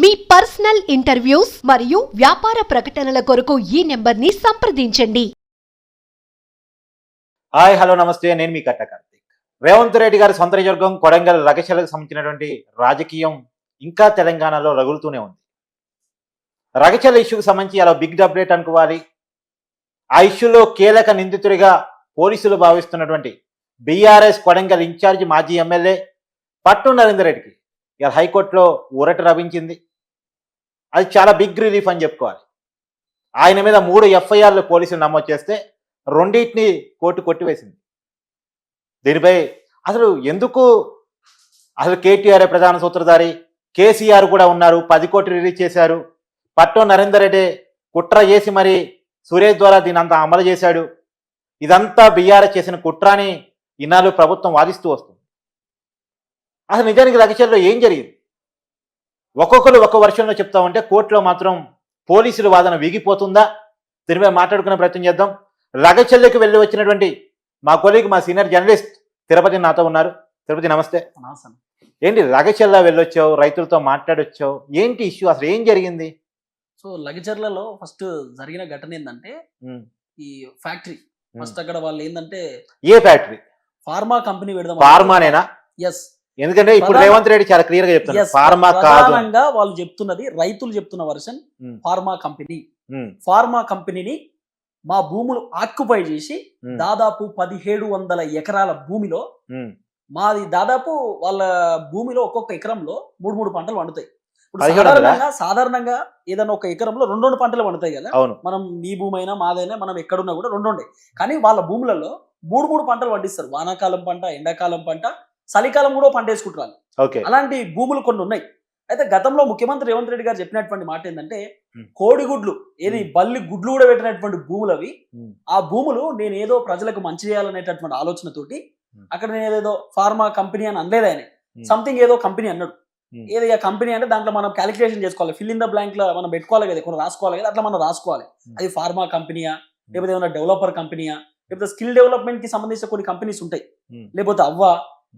మీ personal interviews మరియు వ్యాపార ప్రకటనల కొరకు ఈ నెంబర్ని సంప్రదించండి. హాయ్ హలో నమస్తే. నేను మీ కట్ట కార్తీక్. రేవంత్ రెడ్డి గారి సొంత నియోజకవర్గం కొడంగల్ రగశలకు సంబంధించినటువంటి రాజకీయం ఇంకా తెలంగాణలో రగులుతూనే ఉంది. రగచల ఇష్యూకి సంబంధించి అలా బిగ్ అప్డేట్ అనుకోవాలి. ఆ ఇష్యూలో కీలక నిందితుడిగా పోలీసులు భావిస్తున్నటువంటి బీఆర్ఎస్ కొడంగల్ ఇన్ఛార్జి మాజీ ఎమ్మెల్యే పట్టు నరేందర్ రెడ్డికి ఇక హైకోర్టులో ఊరట లభించింది అది చాలా బిగ్ రిలీఫ్ అని చెప్పుకోవాలి. ఆయన మీద మూడు ఎఫ్ఐఆర్లు పోలీసులు నమోదు చేస్తే రెండింటిని కోర్టు కొట్టివేసింది. దీనిపై అసలు ఎందుకు అసలు కేటీఆర్ ప్రధాన సూత్రధారి కేసీఆర్ కూడా ఉన్నారు పది కోట్లు రిలీజ్ చేశారు పట్టో నరేందర్ రెడ్డి కుట్ర చేసి మరి సురేష్ ద్వారా దీని అంతా అమలు చేశాడు. ఇదంతా బీఆర్ఎస్ చేసిన కుట్రాని ఇన్నాళ్ళు ప్రభుత్వం వాదిస్తూ వస్తుంది. అసలు నిజానికి రగచల్లో ఏం జరిగింది? ఒక్కొక్కరు ఒక్క వర్షంలో చెప్తా ఉంటే కోర్టులో మాత్రం పోలీసుల వాదన వీగిపోతుందా? దీనిపై మాట్లాడుకునే ప్రయత్నం చేద్దాం. రగచెల్లికి వెళ్ళి వచ్చినటువంటి మా కొలీగ్ మా సీనియర్ జర్నలిస్ట్ తిరుపతి నాతో ఉన్నారు. తిరుపతి నమస్తే. ఏంటి రగచెల్ల వెళ్ళొచ్చావు? రైతులతో మాట్లాడొచ్చావు? ఏంటి ఇష్యూ? అసలు ఏం జరిగింది? సో లగచర్లలో ఫస్ట్ జరిగిన ఘటన ఏంటంటే ఈ ఫ్యాక్టరీ. ఫస్ట్ అక్కడ వాళ్ళు ఏంటంటే ఏ ఫ్యాక్టరీ? ఫార్మా కంపెనీ పెడదాం ఫార్మానేనా? ఎస్ ఎందుకంటే ఇప్పుడు రేవంత్ రెడ్డి చాలా క్లియర్గా చెప్తున్నారు. ఫార్మా. ప్రధానంగా వాళ్ళు చెప్తున్నది రైతులు చెప్తున్న వర్షన్ ఫార్మా కంపెనీ ఫార్మా కంపెనీని మా భూములు ఆక్యుపై చేసి దాదాపు పదిహేడు వందల ఎకరాల భూమిలో. మాది దాదాపు వాళ్ళ భూమిలో ఒక్కొక్క ఎకరంలో మూడు మూడు పంటలు పండుతాయి? సాధారణంగా సాధారణంగా ఏదైనా ఒక ఎకరంలో రెండు రెండు పంటలు పండుతాయి కదా? మనం మీ భూమి అయినా మాదైనా మనం ఎక్కడున్నా కూడా రెండు ఉండే. కానీ వాళ్ళ భూములలో మూడు మూడు పంటలు పండిస్తారు. వానాకాలం పంట ఎండాకాలం పంట చలికాలం కూడా పంట వేసుకుంటారు ఓకే అలాంటి భూములు కొన్ని ఉన్నాయి అయితే గతంలో ముఖ్యమంత్రి రేవంత్ రెడ్డి గారు చెప్పినటువంటి మాట ఏంటంటే. కోడిగుడ్లు ఏది. బల్లి గుడ్లు కూడా పెట్టినటువంటి భూములు అవి. ఆ భూములు నేను ఏదో ప్రజలకు మంచి చేయాలనేటటువంటి ఆలోచనతోటి. అక్కడ నేను ఏదో ఫార్మా కంపెనీ అని అనలేదు ఆయన. సంథింగ్ ఏదో కంపెనీ అన్నాడు. ఏది కంపెనీ అంటే దాంట్లో మనం క్యాలిక్యులేషన్ చేసుకోవాలి ఫిల్ ఇన్ ద బ్లాంక్లో మనం పెట్టుకోవాలి కదా కొన్ని రాసుకోవాలి కదా అట్లా మనం రాసుకోవాలి. అది ఫార్మా కంపెనీయా లేకపోతే ఏమైనా డెవలపర్ కంపెనీయా లేకపోతే స్కిల్ డెవలప్మెంట్కి సంబంధించిన కొన్ని కంపెనీస్ ఉంటాయి. లేకపోతే అవ్వ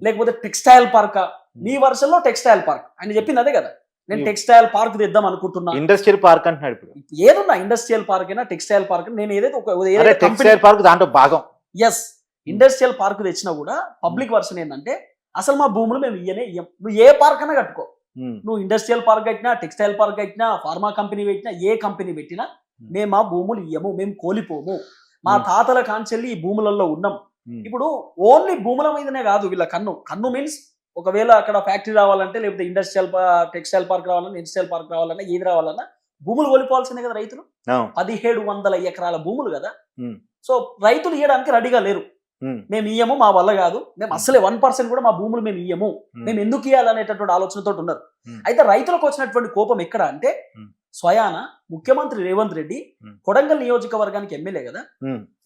లేకపోతే టెక్స్టైల్ పార్క్ మీ వర్షంలో టెక్స్టైల్ పార్క్. ఆయన చెప్పింది అదే కదా. నేను Hmm. టెక్స్టైల్ పార్క్ తెద్దాం అనుకుంటున్నా. ఇండస్ట్రియల్ పార్క్ అంటున్నాడు ఇప్పుడు. ఏదున్నా ఇండస్ట్రియల్ పార్క్ అయినా టెక్స్టైల్ పార్క్ నేను ఏదైతే ఒక అదే టెక్స్టైల్ పార్క్ దాంట్లో భాగం. ఎస్ ఇండస్ట్రియల్ పార్క్ తెచ్చినా కూడా పబ్లిక్ వర్షన్ ఏంటంటే అసలు మా భూములు మేము ఇయ్యనే ఇయ్యం నువ్వు ఏ పార్క్ అయినా కట్టుకో. నువ్వు ఇండస్ట్రియల్ పార్క్ పెట్టినా టెక్స్టైల్ పార్క్ పెట్టినా ఫార్మా కంపెనీ పెట్టినా ఏ కంపెనీ పెట్టినా మేము మా భూములు ఇయ్యము మేము కోలిపోము. మా Hmm. తాతల కాంచెల్లి ఈ భూములలో ఉన్నాం. ఇప్పుడు ఓన్లీ భూముల మీదనే కాదు వీళ్ళ కన్ను. కన్ను మీన్స్ ఒకవేళ అక్కడ ఫ్యాక్టరీ రావాలంటే లేకపోతే ఇండస్ట్రియల్ టెక్స్టైల్ పార్క్ రావాలన్నా ఇండస్ట్రియల్ పార్క్ రావాలన్నా ఏది రావాలన్నా భూములు కోల్పోవాల్సిందే కదా రైతులు? పదిహేడు వందల ఎకరాల భూములు కదా? Hmm. సో రైతులు ఇవ్వడానికి రెడీగా లేరు. ఉమ్, మేము ఇయ్యము మా వల్ల కాదు. మేము అసలే వన్ పర్సెంట్ కూడా మా భూములు మేము ఇయ్యము. మేము ఎందుకు ఇవ్వాలనేటటువంటి ఆలోచనతో ఉన్నారు. Hmm. అయితే రైతులకు వచ్చినటువంటి కోపం ఎక్కడ అంటే Hmm. స్వయాన ముఖ్యమంత్రి రేవంత్ రెడ్డి Hmm. కొడంగల్ నియోజకవర్గానికి ఎమ్మెల్యే కదా?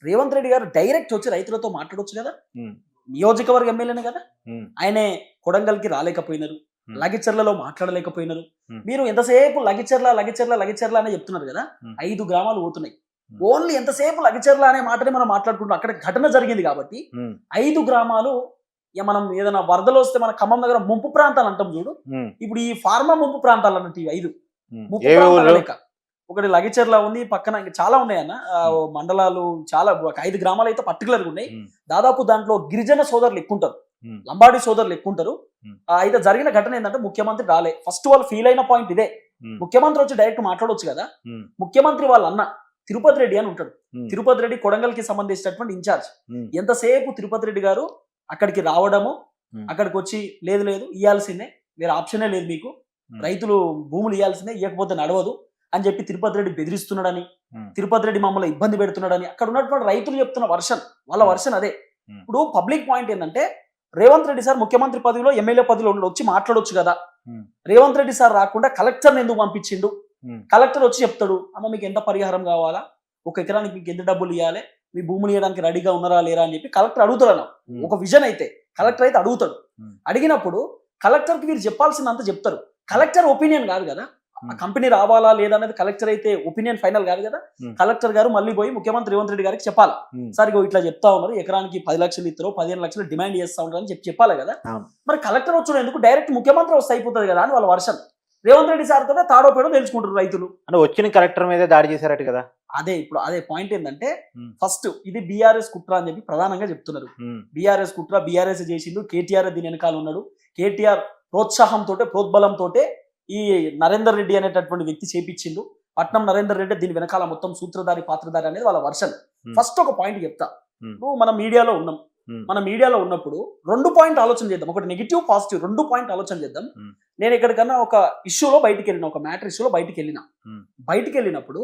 రేవంత్ రెడ్డి గారు డైరెక్ట్ వచ్చి రైతులతో మాట్లాడొచ్చు కదా? నియోజకవర్గ ఎమ్మెల్యేనే కదా? ఆయనే కొడంగల్కి రాలేకపోయినారు. లగిచెర్లలో మాట్లాడలేకపోయినారు. మీరు ఎంతసేపు లగిచెర్ల లగిచెర్ల లగిచెర్ల అనే చెప్తున్నారు కదా. ఐదు గ్రామాలు పోతున్నాయి. ఓన్లీ ఎంతసేపు లగిచెర్ల అనే మాటని మనం మాట్లాడుకుంటాం అక్కడ ఘటన జరిగింది కాబట్టి ఐదు గ్రామాలు మనం ఏదైనా వరదలు వస్తే మన ఖమ్మం దగ్గర ముంపు ప్రాంతాలు అంటాం చూడు. ఇప్పుడు ఈ ఫార్మా ముంపు ప్రాంతాలు అన్నట్టు ఐదు. ముప్పు ప్రాంతాల లెక్క. ఒకటి లగిచెర్ల ఉంది పక్కన ఇంకా చాలా ఉన్నాయి అన్న. మండలాలు చాలా ఒక ఐదు గ్రామాలు అయితే పర్టికులర్గా ఉన్నాయి. దాదాపు దాంట్లో గిరిజన సోదరులు ఎక్కువ ఉంటారు లంబాడి సోదరులు ఎక్కువ ఉంటారు. ఆ, అయితే జరిగిన ఘటన ఏంటంటే ముఖ్యమంత్రి రాలే. ఫస్ట్ వాళ్ళు ఫీల్ అయిన పాయింట్ ఇదే. ముఖ్యమంత్రి వచ్చి డైరెక్ట్ మాట్లాడొచ్చు కదా. ముఖ్యమంత్రి వాళ్ళ అన్న తిరుపతి రెడ్డి అని ఉంటాడు. తిరుపతి రెడ్డి కొడంగల్కి సంబంధించినటువంటి ఇన్ఛార్జ్. ఎంతసేపు తిరుపతి రెడ్డి గారు అక్కడికి రావడము. అక్కడికి వచ్చి లేదు లేదు ఇవ్వాల్సిందే వేరే ఆప్షనే లేదు మీకు. రైతులు భూములు ఇవ్వాల్సిందే ఇవ్వకపోతే నడవదు. అని చెప్పి తిరుపతి రెడ్డి బెదిరిస్తున్నాడని. తిరుపతి రెడ్డి మమ్మల్ని ఇబ్బంది పెడుతున్నాడని అక్కడ ఉన్నటువంటి రైతులు చెప్తున్న వర్షన్ వాళ్ళ. వర్షన్ అదే. ఇప్పుడు పబ్లిక్ పాయింట్ ఏంటంటే రేవంత్ రెడ్డి సార్ ముఖ్యమంత్రి పదవిలో ఎమ్మెల్యే పదవిలో వచ్చి మాట్లాడొచ్చు కదా. రేవంత్ రెడ్డి సార్ రాకుండా కలెక్టర్ ఎందుకు పంపించిండు. కలెక్టర్ వచ్చి చెప్తాడు అమ్మ మీకు ఎంత పరిహారం కావాలా ఒక ఎకరానికి మీకు ఎంత డబ్బులు ఇవ్వాలి మీ భూములు ఇవ్వడానికి రెడీగా ఉన్నారా లేరా అని చెప్పి కలెక్టర్ అడుగుతాడు అన్న ఒక విజన్ అయితే కలెక్టర్ అయితే అడుగుతాడు. అడిగినప్పుడు కలెక్టర్కి వీరు చెప్పాల్సిందంతా చెప్తారు కలెక్టర్ ఒపీనియన్ కాదు కదా ఆ Hmm. కంపెనీ రావాలా లేదా అనేది కలెక్టర్ అయితే ఒపీనియన్ ఫైనల్ కాదు కదా? Hmm. కలెక్టర్ గారు మళ్ళీ పోయి ముఖ్యమంత్రి రేవంత్ రెడ్డి గారికి చెప్పాలి? ఉమ్, సార్ ఇట్లా చెప్తా ఉన్నారు ఎకరానికి పది లక్షలు ఇస్తారు పదిహేను లక్షలు డిమాండ్ చేస్తా ఉంటారు అని చెప్పి చెప్పాలి కదా. మరి కలెక్టర్ వచ్చాడు ఎందుకు డైరెక్ట్ ముఖ్యమంత్రి వస్తే అయిపోతుంది కదా అని వాళ్ళ వర్షన్ రేవంత్ రెడ్డి సార్ తోనే తాడో పేడో తెలుసుకుంటారు రైతులు. అంటే వచ్చిన కలెక్టర్ మీదే దాడి చేశారట కదా? అదే ఇప్పుడు అదే పాయింట్ ఏంటంటే Hmm. ఫస్ట్ ఇది బీఆర్ఎస్ కుట్ర అని చెప్పి ప్రధానంగా చెప్తున్నారు. బీఆర్ఎస్ కుట్ర బీఆర్ఎస్ చేసిండు కేటీఆర్ దీని వెనకాల ఉన్నాడు. కేటీఆర్ ప్రోత్సాహంతో ప్రోద్బలంతో ఈ నరేందర్ రెడ్డి అనేటటువంటి వ్యక్తి చేపించిండు పట్నం నరేందర్ రెడ్డి దీని వెనకాల మొత్తం సూత్రధారి పాత్రధారి అనేది వాళ్ళ వర్షన్ Hmm. ఫస్ట్ ఒక పాయింట్ చెప్తా Hmm. ఇప్పుడు మన మీడియాలో ఉన్నాం Hmm. మన మీడియాలో ఉన్నప్పుడు రెండు పాయింట్ ఆలోచన చేద్దాం ఒకటి నెగిటివ్ పాజిటివ్ రెండు పాయింట్ ఆలోచన చేద్దాం Hmm. నేను ఎక్కడికన్నా ఒక ఇష్యూలో బయటికి వెళ్ళిన ఒక మ్యాటర్ ఇష్యూలో బయటికి వెళ్ళిన Hmm. బయటికి వెళ్ళినప్పుడు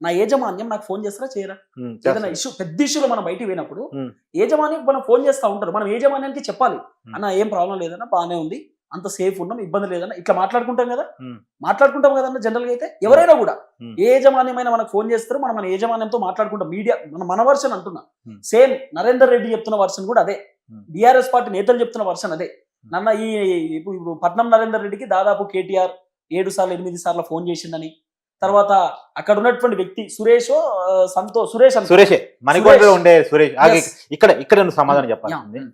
నా యాజమాన్యం నాకు ఫోన్ చేస్తారా చేయరా ఏదైనా ఇష్యూ పెద్ద ఇష్యూలో మనం బయటికి పోయినప్పుడు Hmm. యజమానికి మనం ఫోన్ చేస్తూ ఉంటారు మనం యజమాన్యానికి చెప్పాలి Hmm. అన్న ఏం ప్రాబ్లం లేదన్నా బాగానే ఉంది అంత సేఫ్ ఉన్నాం ఇబ్బంది లేదన్నా ఇట్లా మాట్లాడుకుంటాం కదా Hmm. మాట్లాడుకుంటాం కదన్న జనరల్గా అయితే ఎవరైనా కూడా Hmm. ఏ యజమాన్యమైనా మనకు ఫోన్ చేస్తారు మనం మన యజమాన్యంతో మాట్లాడుకుంటాం మీడియా మన మన వర్షన్ అంటున్నా Hmm. సేమ్ నరేందర్ రెడ్డి చెప్తున్న వర్షన్ కూడా అదే Hmm. బీఆర్ఎస్ పార్టీ నేతలు చెప్తున్న వర్షన్ అదే నన్న ఈ ఇప్పుడు పట్నం నరేందర్ రెడ్డికి దాదాపు కేటీఆర్ ఏడు సార్లు ఎనిమిది సార్లు ఫోన్ చేసిందని తర్వాత అక్కడ ఉన్నటువంటి వ్యక్తి సురేష్ సంతో సురేష్. సురేషే మణికొండలో. ఉండే సురేష్. ఇక్కడ ఇక్కడ సమాధానం Yeah.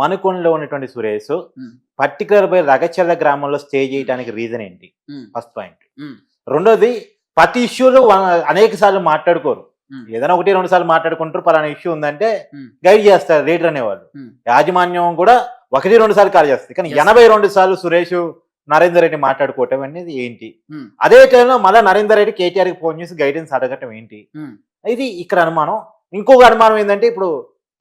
మణికొండలో ఉన్నటువంటి సురేష్. పర్టికులర్ బై రగచర్ల గ్రామంలో స్టే చేయడానికి రీజన్ ఏంటి. First point. రెండోది ప్రతి ఇష్యూలో అనేక సార్లు మాట్లాడుకోరు. ఏదైనా ఒకటి రెండు సార్లు మాట్లాడుకుంటారు పలానా ఇష్యూ ఉందంటే. గైడ్ చేస్తారు లీడర్ అనేవాళ్ళు. యాజమాన్యం కూడా ఒకటి రెండు సార్లు కాల్ చేస్తుంది కానీ. ఎనభై రెండు సార్లు సురేష్ నరేందర్ రెడ్డి మాట్లాడుకోవటం అనేది ఏంటి. అదే టైంలో మళ్ళీ నరేందర్ రెడ్డి కేటీఆర్కి ఫోన్ చేసి గైడెన్స్ అడగటం ఏంటి. ఇది ఇక్కడ అనుమానం ఇంకొక అనుమానం ఏంటంటే ఇప్పుడు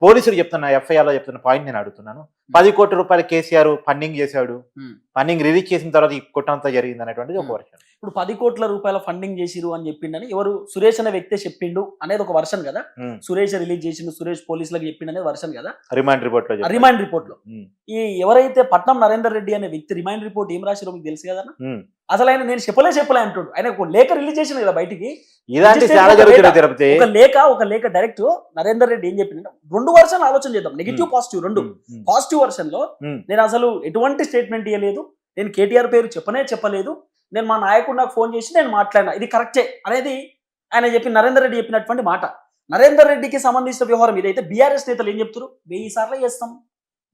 పోలీసులు చెప్తున్న ఎఫ్ఐఆర్లో చెప్తున్న పాయింట్ నేను అడుగుతున్నాను. పది కోట్ల రూపాయలు కేసీఆర్ ఫండింగ్ చేశాడు Hmm. ఫండింగ్ రిలీజ్ చేసిన తర్వాత ఈ కుట్రంతా జరిగింది అనేటువంటిది ఒక Hmm. వర్షన్ ఇప్పుడు పది కోట్ల రూపాయల ఫండింగ్ చేసిరు అని చెప్పిండని ఎవరు సురేష్ అనే వ్యక్తే చెప్పిండు అనేది ఒక వర్షన్ కదా Hmm. సురేష్ రిలీజ్ చేసిండు సురేష్ పోలీసులకు చెప్పిండు అనేది వర్షన్ కదా రిమాండ్ రిపోర్ట్లో. రిమైండ్ రిపోర్ట్లో Hmm. ఈ ఎవరైతే పట్నం నరేందర్ రెడ్డి అనే వ్యక్తి రిమైండ్ రిపోర్ట్ ఏం రాసిరో మీకు తెలుసు కదా Hmm. అసలు ఆయన నేను చెప్పలే చెప్పలే అంటాడు ఆయన ఒక లేఖ రిలీజ్ చేసిన కదా బయటికి ఒక లేఖ- ఒక లేఖ డైరెక్ట్ నరేందర్ రెడ్డి ఏం చెప్పిండు రెండు వర్షన్ ఆలోచన చేద్దాం నెగిటివ్ పాజిటివ్ రెండు Hmm. Hmm. పాజిటివ్ వర్షన్లో Hmm. నేను అసలు ఎటువంటి స్టేట్మెంట్ ఇవ్వలేదు నేను కేటీఆర్ పేరు చెప్పనే చెప్పలేదు. నేను మా నాయకుడు నాకు ఫోన్ చేసి నేను మాట్లాడినా. ఇది కరెక్టే అనేది ఆయన చెప్పి నరేందర్ రెడ్డి చెప్పినటువంటి మాట. నరేందర్ రెడ్డికి సంబంధించిన వ్యవహారం ఇదైతే బీఆర్ఎస్ నేతలు ఏం చెప్తారు వెయ్యి సార్లు చేస్తాం.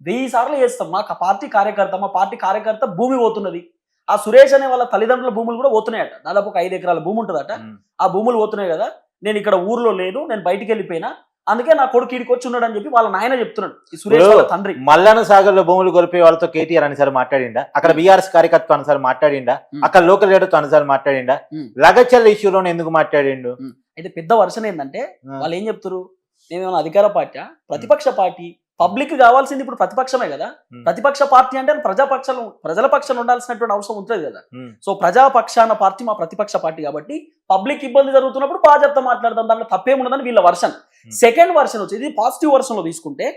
వెయ్యి సార్లు చేస్తాం. మా పార్టీ కార్యకర్త మా పార్టీ కార్యకర్త భూమి పోతున్నది. ఆ సురేష్ అనే వాళ్ళ తల్లిదండ్రుల భూములు కూడా పోతున్నాయట. దాదాపు ఒక ఐదు ఎకరాల భూమి ఉంటుందట. Hmm. ఆ భూములు పోతున్నాయి కదా. నేను ఇక్కడ ఊర్లో లేను. నేను బయటికి వెళ్ళిపోయినా. అందుకే నా కొడుకు ఇడికి వచ్చి ఉన్నాడు అని చెప్పి వాళ్ళ నాయన చెప్తున్నాడు. ఈ సురేష్ వాళ్ళ తండ్రి. మల్లన్న సాగర్లో భూములు కొలిపే వాళ్ళతో కేటీఆర్ అనిసారి మాట్లాడిండా? అక్కడ బీఆర్ఎస్ కార్యకర్త అనుసారి మాట్లాడిండా. అక్కడ లోకల్ లీడర్తో అనుసారి మాట్లాడిండా. లగచర్ల ఇష్యూలోనే ఎందుకు మాట్లాడిండు? అయితే పెద్ద వర్షన్ ఏంటంటే వాళ్ళు ఏం చెప్తారు మేమేమైనా అధికార పార్టీ ప్రతిపక్ష పార్టీ పబ్లిక్ కావాల్సింది ఇప్పుడు ప్రతిపక్షమే కదా. ప్రతిపక్ష పార్టీ అంటే ప్రజాపక్షం ప్రజల పక్షాన ఉండాల్సినటువంటి అవసరం ఉంటుంది కదా. సో ప్రజాపక్షాన పార్టీ మా ప్రతిపక్ష పార్టీ కాబట్టి పబ్లిక్ ఇబ్బంది జరుగుతున్నప్పుడు బాధ్యత మాట్లాడదాం దాంట్లో తప్పేముండదని వీళ్ళ వర్షన్. సెకండ్ వర్షన్ వచ్చి ఇది పాజిటివ్ వర్షన్లో తీసుకుంటే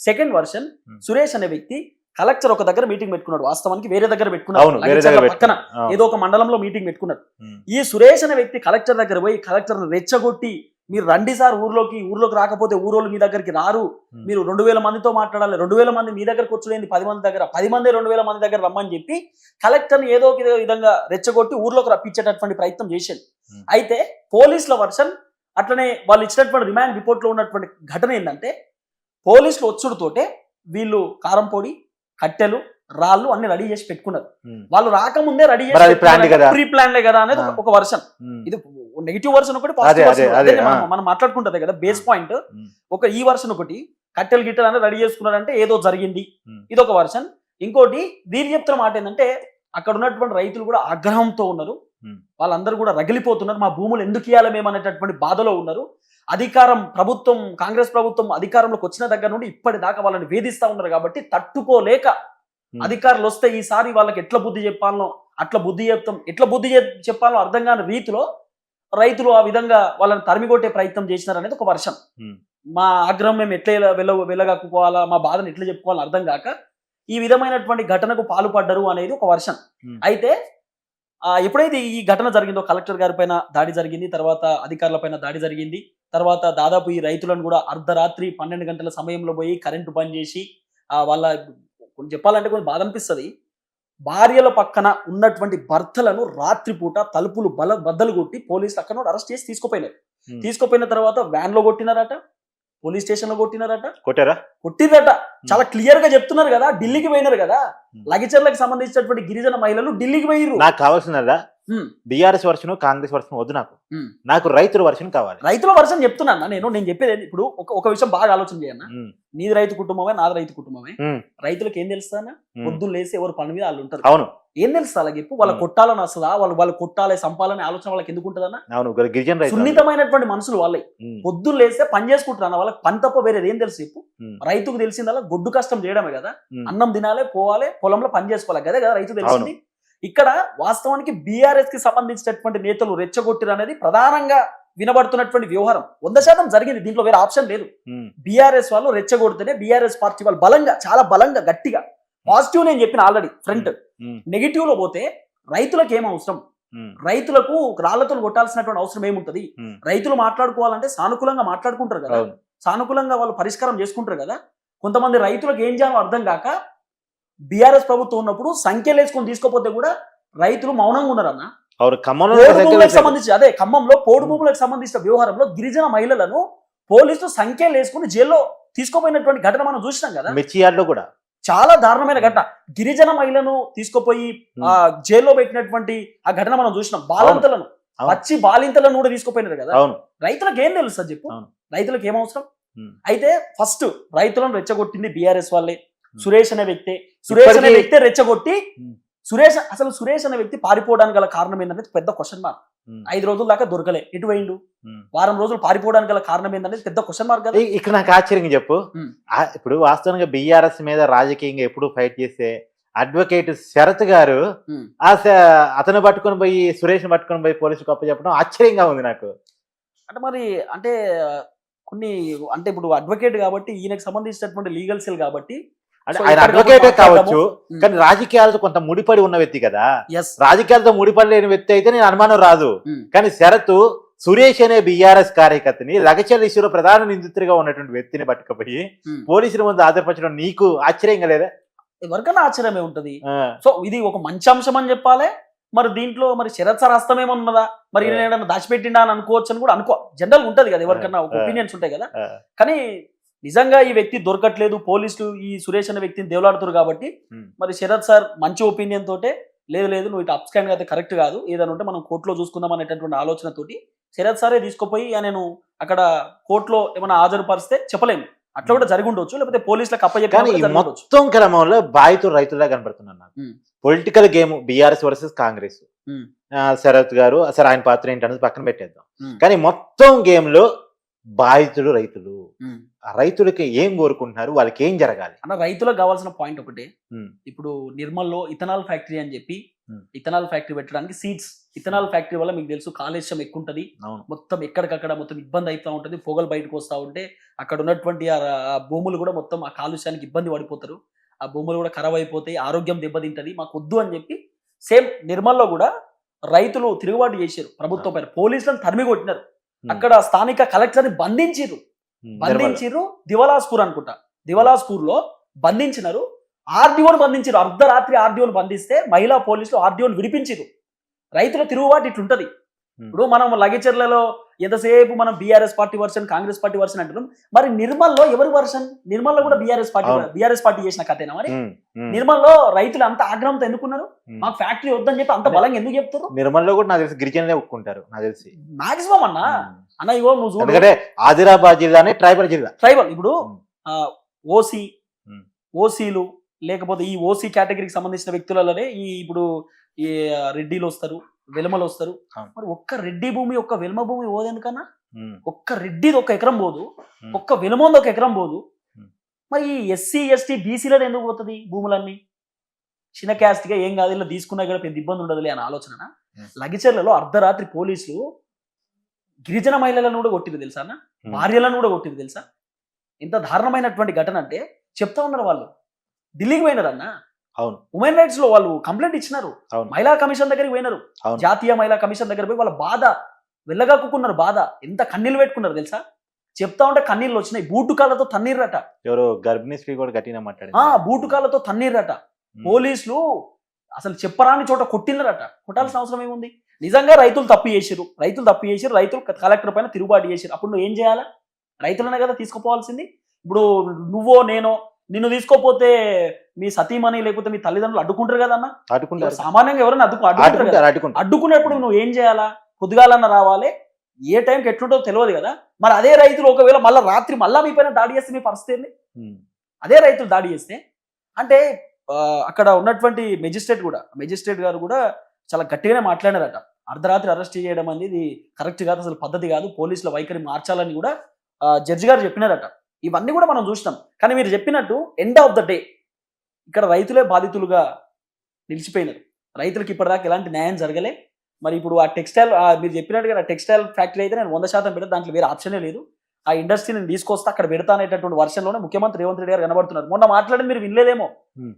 సెకండ్ వర్షన్ Hmm. సురేష్ అనే వ్యక్తి కలెక్టర్ ఒక దగ్గర మీటింగ్ పెట్టుకున్నాడు వాస్తవానికి వేరే దగ్గర పెట్టుకున్నాడు పక్కన పెట్టుకున్నాడు. ఏదో ఒక మండలంలో మీటింగ్ పెట్టుకున్నారు Hmm. ఈ సురేష్ అనే వ్యక్తి కలెక్టర్ దగ్గర పోయి కలెక్టర్ రెచ్చగొట్టి మీరు రండి సార్ ఊర్లోకి ఊర్లోకి రాకపోతే ఊరోళ్ళు మీ దగ్గరికి రారు Hmm. మీరు రెండు వేల మందితో మాట్లాడాలి రెండు వేల మంది మీ దగ్గరకు వచ్చుడేంది పది మంది దగ్గర పది మంది రెండు వేల మంది దగ్గర రమ్మని చెప్పి కలెక్టర్ని ఏదో ఒక విధంగా రెచ్చగొట్టి ఊర్లోకి రప్పించేటటువంటి ప్రయత్నం చేశారు Hmm. అయితే పోలీసుల వర్షన్ అట్లనే వాళ్ళు ఇచ్చినటువంటి రిమాండ్ రిపోర్ట్లో ఉన్నటువంటి ఘటన ఏంటంటే పోలీసులు వచ్చుడుతోటే వీళ్ళు కారం పొడి కట్టెలు రాళ్ళు అన్ని రెడీ చేసి పెట్టుకున్నారు. వాళ్ళు రాకముందే రెడీ కదా? ప్రీ ప్లాన్లే కదా అనేది ఒక- వర్షన్. ఇది నెగిటివ్ వర్షన్ ఒకటి పాజిటివ్ మనం మాట్లాడుకుంటది కదా బేస్ పాయింట్. ఒక ఈ వర్షన్ ఒకటి కట్టెలు గిట్టెలు అనేది రెడీ చేసుకున్నారంటే ఏదో జరిగింది. ఇది ఒక వర్షన్ ఇంకోటి వీరు చెప్తున్న మాట ఏంటంటే అక్కడ ఉన్నటువంటి రైతులు కూడా ఆగ్రహంతో ఉన్నారు. వాళ్ళందరూ కూడా రగిలిపోతున్నారు మా భూములు ఎందుకు ఇవ్వాలి మేము అనేటటువంటి బాధలో ఉన్నారు అధికారం ప్రభుత్వం కాంగ్రెస్ ప్రభుత్వం అధికారంలోకి వచ్చిన దగ్గర నుండి ఇప్పటిదాకా వాళ్ళని వేధిస్తా ఉన్నారు కాబట్టి తట్టుకోలేక. అధికారులు వస్తే ఈసారి వాళ్ళకి ఎట్లా బుద్ధి చెప్పాలనో అట్లా బుద్ధి చెప్తాం ఎట్లా బుద్ధి చెప్- చెప్పాలో అర్థం కాని రీతిలో రైతులు ఆ విధంగా వాళ్ళని తరిమికొట్టే ప్రయత్నం చేసినారు అనేది ఒక వర్షం. మా ఆగ్రహం మేము ఎట్లా వెళ్ళ వెళ్ళగక్కుకోవాలా మా బాధను ఎట్లా చెప్పుకోవాలని అర్థం కాక ఈ విధమైనటువంటి ఘటనకు పాల్పడ్డరు అనేది ఒక వర్షం. అయితే ఎప్పుడైతే ఈ ఘటన జరిగిందో కలెక్టర్ గారి పైన దాడి జరిగింది తర్వాత అధికారుల పైన దాడి జరిగింది తర్వాత దాదాపు ఈ రైతులను కూడా అర్ధరాత్రి పన్నెండు గంటల సమయంలో పోయి కరెంటు బంద్ చేసి వాళ్ళ కొంచెం చెప్పాలంటే కొంచెం బాధ అనిపిస్తుంది. భార్యల పక్కన ఉన్నటువంటి భర్తలను రాత్రిపూట తలుపులు బల బద్దలు కొట్టి పోలీసులు అక్కడ అరెస్ట్ చేసి తీసుకుపోయినారు. తీసుకుపోయిన తర్వాత వ్యాన్లో కొట్టినారట. పోలీస్ స్టేషన్లో కొట్టినారట. కొట్టారా? కొట్టిందట చాలా క్లియర్గా చెప్తున్నారు కదా ఢిల్లీకి పోయినారు కదా. లగచర్లకు సంబంధించినటువంటి గిరిజన మహిళలు ఢిల్లీకి పోయిర్రు. నాకు Hmm. BRS version Congress version వద్దు నాకు. నాకు రైతుల వర్షన్ కావాలి. రైతుల వర్షం చెప్తున్నా నేను నేను చెప్పేది? ఇప్పుడు ఒక విషయం బాగా ఆలోచన చేయన్న నీది రైతు కుటుంబమే నాది రైతు కుటుంబమే. రైతులకు ఏం తెలుస్తానా. పొద్దున్న లేసి ఎవరు పని మీద వాళ్ళు ఉంటారు. అవును. ఏం తెలుస్తా అలాగే చెప్పు? వాళ్ళ. కొట్టాలని అసలు? వాళ్ళు వాళ్ళు కొట్టాలి సంపాలని ఆలోచన వాళ్ళకి ఎందుకు ఉంటుందన్న? అవును గిరిజన సున్నితమైనటువంటి మనుషులు వాళ్ళే. పొద్దున్న లేస్తే పని చేసుకుంటారు అన్న వాళ్ళకి పని తప్ప వేరేది ఏం తెలుసు చెప్పు? రైతుకు తెలిసిందల్లా గొడ్డు కష్టం చేయడమే కదా. అన్నం తినాలి పోవాలి పొలంలో పని చేసుకోవాలి. కదా కదా రైతు తెలిసింది. ఇక్కడ వాస్తవానికి బీఆర్ఎస్కి సంబంధించినటువంటి నేతలు రెచ్చగొట్టిరు అనేది ప్రధానంగా వినబడుతున్నటువంటి వ్యవహారం. వంద శాతం జరిగింది. దీంట్లో వేరే ఆప్షన్ లేదు. బీఆర్ఎస్ వాళ్ళు రెచ్చగొడితేనే బీఆర్ఎస్ పార్టీ వాళ్ళు బలంగా చాలా బలంగా గట్టిగా పాజిటివ్ నేను చెప్పిన ఆల్రెడీ ఫ్రంట్ నెగిటివ్లో పోతే రైతులకు ఏం అవసరం? రైతులకు రాళ్ళతో కొట్టాల్సినటువంటి అవసరం ఏముంటది. రైతులు మాట్లాడుకోవాలంటే సానుకూలంగా మాట్లాడుకుంటారు కదా. సానుకూలంగా వాళ్ళు పరిష్కారం చేసుకుంటారు కదా. కొంతమంది రైతులకు ఏం చేయాలో అర్థం కాక బీఆర్ఎస్ ప్రభుత్వం ఉన్నప్పుడు సంఖ్యలు వేసుకొని తీసుకోపోతే కూడా రైతులు మౌనంగా ఉన్నారన్న. సంబంధించి అదే ఖమ్మంలో పోడు భూములకు సంబంధించిన వ్యవహారంలో గిరిజన మహిళలను పోలీసులు సంఖ్యలు వేసుకుని జైల్లో తీసుకోపోయినటువంటి ఘటన మనం చూసినాం కదా. మిర్చి యార్డ్లో కూడా. చాలా దారుణమైన ఘటన. గిరిజన మహిళను తీసుకుపోయి ఆ జైల్లో పెట్టినటువంటి ఆ ఘటన మనం చూసినాం. బాలింతలను. అవును. పచ్చి బాలింతలను కూడా తీసుకుపోయినారు కదా. రైతులకు ఏం తెలుసు సార్ చెప్పు. రైతులకు ఏం అవసరం. అయితే ఫస్ట్ రైతులను రెచ్చగొట్టింది బీఆర్ఎస్ వాళ్ళే. సురేష్ అనే వ్యక్తే. సురేష్ అనే వ్యక్తే రెచ్చగొట్టి. సురేష్ అసలు సురేష్ అనే వ్యక్తి పారిపోవడానికి గల కారణం ఏంటనేది పెద్ద క్వశ్చన్ మార్క్ ఐదు రోజుల దాకా దొరకలే. ఎటు పోయిండు. వారం రోజులు పారిపోవడానికి గల కారణం ఏంటనేది పెద్ద క్వశ్చన్ మార్క్ కదా. ఇక్కడ నాకు ఆశ్చర్యంగా చెప్పు. ఇప్పుడు వాస్తవంగా బీఆర్ఎస్ మీద రాజకీయంగా ఎప్పుడు ఫైట్ చేస్తే అడ్వకేట్ శరత్ గారు. ఆ అతను పట్టుకొని పోయి సురేష్ పట్టుకొని పోయి పోలీసు గొప్ప చెప్పడం ఆశ్చర్యంగా ఉంది నాకు. అంటే మరి అంటే కొన్ని అంటే ఇప్పుడు అడ్వకేట్ కాబట్టి ఈయనకు సంబంధించినటువంటి లీగల్ సెల్ కాబట్టి అంటే ఆయన అడ్వకేటే. కావచ్చు. కానీ రాజకీయాలతో కొంత ముడిపడి ఉన్న వ్యక్తి కదా. రాజకీయాలతో ముడిపడి లేని వ్యక్తి అయితే నేను అనుమానం రాదు. కానీ శరత్ సురేష్ అనే బీఆర్ఎస్ కార్యకర్తని లగచర్ల ఇష్యూలో ప్రధాన నిందితుడిగా ఉన్నటువంటి వ్యక్తిని పట్టుకుపోయి. పోలీసుల ముందు ఆధారపరచడం నీకు ఆశ్చర్యంగా లేదా ఎవరికైనా ఆశ్చర్యమే ఉంటది. సో ఇది ఒక మంచి అంశం అని చెప్పాలి. మరి దీంట్లో మరి శరత్ సార్ హస్తమేమన్నదా మరి ఏదైనా దాచిపెట్టిండా అని అనుకోవచ్చు అని కూడా అనుకో జనరల్ ఉంటది కదా ఎవరికైనా ఒక. ఒపీనియన్స్ ఉంటాయి కదా. కానీ నిజంగా ఈ వ్యక్తి దొరకట్లేదు పోలీసులు ఈ సురేష్ అనే వ్యక్తిని దేవులాడుతారు కాబట్టి. మరి శరత్ సార్ మంచి ఒపీనియన్ తోటే లేదు లేదు నువ్వు ఇటు అప్స్కాండ్ అయితే కరెక్ట్ కాదు ఏదైనా ఉంటే మనం కోర్టులో చూసుకుందాం అనేటటువంటి ఆలోచనతోటి శరత్ సారే తీసుకుపోయి "ఆ, నేను అక్కడ కోర్టులో ఏమైనా హాజరుపరిస్తే చెప్పలేము అట్లా కూడా జరిగి ఉండొచ్చు లేకపోతే పోలీసులకు అప్పచెప్పి మొత్తం క్రమంలో బాధితులు రైతులా కనబడుతున్నాను నాకు. Political game BRS versus Congress Sharath గారు అసలు ఆయన పాత్ర ఏంటనేది పక్కన పెట్టేద్దాం. కానీ మొత్తం గేమ్లో బాధితులు రైతులు. రైతులకి ఏం కోరుకుంటున్నారు? వాళ్ళకి ఏం జరగాలి? అన్న రైతులకు కావాల్సిన పాయింట్ ఒకటే. ఇప్పుడు నిర్మల్లో ఇథనాల్ ఫ్యాక్టరీ అని చెప్పి. ఇథనాల్ ఫ్యాక్టరీ పెట్టడానికి సీడ్స్ ఇథనాల్ ఫ్యాక్టరీ వల్ల మీకు తెలుసు కాలుష్యం ఎక్కువ ఉంటది మొత్తం ఎక్కడికక్కడ మొత్తం ఇబ్బంది అవుతూ ఉంటది. పొగలు బయటకు వస్తూ ఉంటే అక్కడ ఉన్నటువంటి ఆ భూములు కూడా మొత్తం ఆ కాలుష్యానికి ఇబ్బంది పడిపోతారు. ఆ భూములు కూడా ఖరాబ్ అయిపోతాయి ఆరోగ్యం దెబ్బతింటది. మాకు వద్దు అని చెప్పి సేమ్ నిర్మల్లో కూడా రైతులు తిరుగుబాటు చేశారు ప్రభుత్వం పైన. పోలీసులను తరిమి కొట్టినారు. అక్కడ స్థానిక కలెక్టర్ని బంధించారు. బంధించిర్రు దివలాస్పూర్ అనుకుంటా. దివలాస్పూర్లో బంధించినారు. ఆర్డీఓని బంధించారు అర్ధరాత్రి ఆర్డీఓని బంధిస్తే మహిళా పోలీసులు ఆర్డీఓని విడిపించారు రైతుల తిరుగుబాటు ఇట్లుంటది. ఇప్పుడు మనం లగచర్లలో ఎంతసేపు మనం BRS party version Congress party version అంటున్నాం? మరి నిర్మల్లో ఎవరి వర్షన్ నిర్మల్లో కూడా బీఆర్ఎస్ పార్టీ. బీఆర్ఎస్ పార్టీ చేసిన కథేనా మరి? నిర్మల్లో రైతులు అంత ఆగ్రహంతో ఎందుకున్నారు. మాకు ఫ్యాక్టరీ వద్దని చెప్పి అంత బలంగా ఎందుకు చెప్తారు నిర్మల్లో కూడా నాకు తెలిసి గిరిజనులే ఒప్పుకుంటారు నాకు తెలిసి. మాక్సిమం అన్న. అన్న ఇగో నువ్వు ఎందుకంటే ఆదిలాబాద్ జిల్లానే ట్రైబల్ జిల్లా. ట్రైబల్ ఇప్పుడు. ఓసీ. ఓసీలు లేకపోతే ఈ ఓసీ కేటగిరీకి సంబంధించిన వ్యక్తులలోనే ఈ ఇప్పుడు ఈ రెడ్డిలు వస్తారు. వెలమలు వస్తారు. మరి ఒక్క రెడ్డి భూమి ఒక్క వెలమ భూమి పోదు ఎందుకన్నా ఉమ్, ఒక్క రెడ్డిది ఒక ఎకరం పోదు. ఒక్క వెలమంది ఒక ఎకరం పోదు. మరి ఈ ఎస్సీ ఎస్టీ బీసీలలో ఎందుకు పోతుంది భూములన్నీ? చిన్న క్యాస్ట్గా ఏం కాదు ఇలా తీసుకున్నా కూడా పెద్ద ఇబ్బంది ఉండదులే అనే ఆలోచన. లగిచర్లలో అర్ధరాత్రి పోలీసులు గిరిజన మహిళలను కూడా కొట్టిరు తెలుసా అన్న. భార్యలను కూడా కొట్టింది తెలుసా? ఎంత దారుణమైనటువంటి ఘటన అంటే చెప్తా ఉన్నారు వాళ్ళు. ఢిల్లీకి పోయినారు అన్న అవును. ఉమెన్ రైట్స్లో వాళ్ళు కంప్లైంట్ ఇచ్చినారు. అవును. మహిళా కమిషన్ దగ్గరికి పోయినారు. అవును. జాతీయ మహిళా కమిషన్ దగ్గర పోయి వాళ్ళ బాధ వెళ్ళగాకున్నారు బాధ. ఎంత కన్నీళ్ళు పెట్టుకున్నారు తెలుసా? చెప్తా ఉంటే కన్నీళ్ళు వచ్చినాయి. బూటు కాళ్ళతో తన్నీర్రట ఎవరో గర్భిణీ స్త్రీ కూడా గట్టిగా ఆ మాట్లాడింది బూటు కాళ్ళతో తన్నీర్రట ఉమ్. పోలీసులు అసలు చెప్పరాని చోట కొట్టినరట కొట్టాల్సిన అవసరం ఏముంది? నిజంగా రైతులు తప్పు చేసిరు రైతులు తప్పు చేసిరు రైతులు కలెక్టర్ పైన తిరుగుబాటు చేసిరు అప్పుడు నువ్వు ఏం చేయాలా? రైతులనే కదా తీసుకుపోవాల్సింది? ఇప్పుడు నువ్వో నేనో నిన్ను తీసుకోపోతే మీ సతీమణి లేకపోతే మీ తల్లిదండ్రులు అడ్డుకుంటారు కదా అన్న అడ్డుకుంటారు సామాన్యంగా ఎవరైనా అడ్డుకు అడ్డుకుంటారు అడ్డుకునేప్పుడు నువ్వు ఏం చేయాలా? పొద్దుగాలన్న రావాలి. ఏ టైంకి ఎట్లుంటో తెలియదు కదా? మరి అదే రైతులు ఒకవేళ మళ్ళీ రాత్రి మళ్ళా మీ పైన దాడి చేస్తే మీ పరిస్థితి. అదే రైతులు దాడి చేస్తే? అంటే అక్కడ ఉన్నటువంటి మెజిస్ట్రేట్ కూడా మెజిస్ట్రేట్ గారు కూడా చాలా గట్టిగానే మాట్లాడారట. అర్ధరాత్రి అరెస్ట్ చేయడం అనేది కరెక్ట్ కాదు అసలు పద్ధతి కాదు. పోలీసుల వైఖరి మార్చాలని కూడా జడ్జి గారు చెప్పినారట. ఇవన్నీ కూడా మనం చూసినాం. కానీ మీరు చెప్పినట్టు ఎండ్ ఆఫ్ ద డే ఇక్కడ రైతులే బాధితులుగా నిలిచిపోయినారు. రైతులకు ఇప్పటిదాకా ఎలాంటి న్యాయం జరగలే. మరి ఇప్పుడు ఆ టెక్స్టైల్ మీరు చెప్పినట్టుగా ఆ టెక్స్టైల్ ఫ్యాక్టరీ అయితే నేను వంద శాతం పెడతా దాంట్లో వేరే ఆప్షనే లేదు. ఆ ఇండస్ట్రీని తీసుకొస్తే అక్కడ పెడతా అనేటటువంటి వర్షంలోనే ముఖ్యమంత్రి రేవంత్ రెడ్డి గారు కనబడుతున్నారు. మొన్న మాట్లాడింది మీరు వినలేదేమో.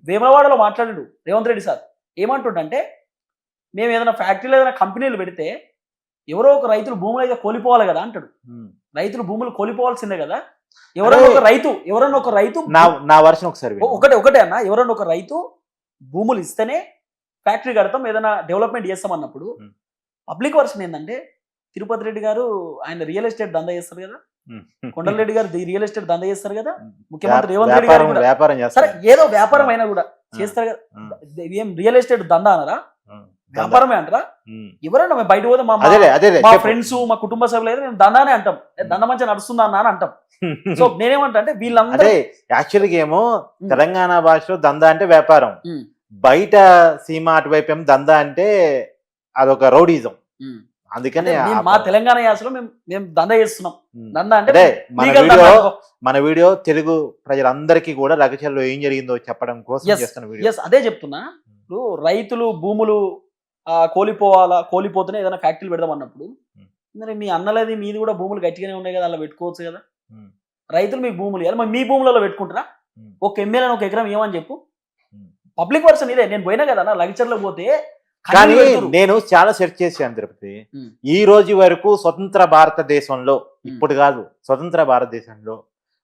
వేమలవాడలో మాట్లాడాడు రేవంత్ రెడ్డి సార్. ఏమంటుండంటే మేము ఏదైనా ఫ్యాక్టరీలో ఏదైనా కంపెనీలు పెడితే ఎవరో ఒక రైతులు భూములు అయితే కోల్పోవాలి కదా అంటాడు. రైతులు భూములు కోల్పోవాల్సిందే కదా. ఎవరన్నా ఒక రైతు ఎవరన్నా ఒక రైతు నా నా వర్షన్ ఒకసారి. ఒకటే ఒకటే అన్న ఎవరన్నా ఒక రైతు భూములు ఇస్తేనే ఫ్యాక్టరీ కడతాం ఏదైనా డెవలప్మెంట్ చేస్తాం అన్నప్పుడు. పబ్లిక్ వర్షన్ ఏంటంటే తిరుపతి రెడ్డి గారు ఆయన రియల్ ఎస్టేట్ దందా చేస్తారు కదా. కొండలరెడ్డి గారు రియల్ ఎస్టేట్ దందా చేస్తారు కదా. ముఖ్యమంత్రి రేవంత్ రెడ్డి గారు వ్యాపారం చేస్తారు ఏదో వ్యాపారం అయినా కూడా చేస్తారు కదా. ఏం రియల్ ఎస్టేట్ దందా అనరా. వ్యాపారమే అంటారా ఉమ్. ఎవరైనా మేము బయట పోతే మా. ఫ్రెండ్స్ మా కుటుంబ సభ్యులు అయితే మేము దందానే అంటాం దంద మంచిగా నడుస్తుందా అన్న అని అంటాం సో నేనేమంటా అంటే వీళ్ళందరూ యాక్చువల్గా ఏమో. తెలంగాణ భాషలో దందా అంటే వ్యాపారం. బయట సీమ అటువైపు ఏమో దందా అంటే అదొక రౌడీజం. అందుకని మా తెలంగాణ యాసలో మేము మేము దందా చేస్తున్నాం. దందా అంటే మన వీడియో. మన వీడియో తెలుగు ప్రజలందరికీ కూడా రగచల్లో ఏం జరిగిందో చెప్పడం కోసం. చేస్తున్న వీడియో అదే చెప్తున్నా ఇప్పుడు రైతులు భూములు కోల్పోవాలా కోల్పోతేనే ఏదైనా ఫ్యాక్టరీలు పెడదాం అన్నప్పుడు. మరి మీ అన్నలది మీది కూడా భూములు గట్టిగానే ఉన్నాయి కదా అలా పెట్టుకోవచ్చు కదా. రైతులు మీకు భూములు ఇవ్వాలి మరి మీ భూములలో పెట్టుకుంటారా. ఒక ఎమ్మెల్యే ఒక ఎకరం ఏమని చెప్పు. పబ్లిక్ పర్సన్ ఇదే నేను పోయినా కదా లగిచర్లో పోతే కానీ. నేను చాలా సెర్చ్ చేశాను తిరుపతి. ఈ రోజు వరకు స్వతంత్ర భారతదేశంలో ఇప్పుడు కాదు స్వతంత్ర భారతదేశంలో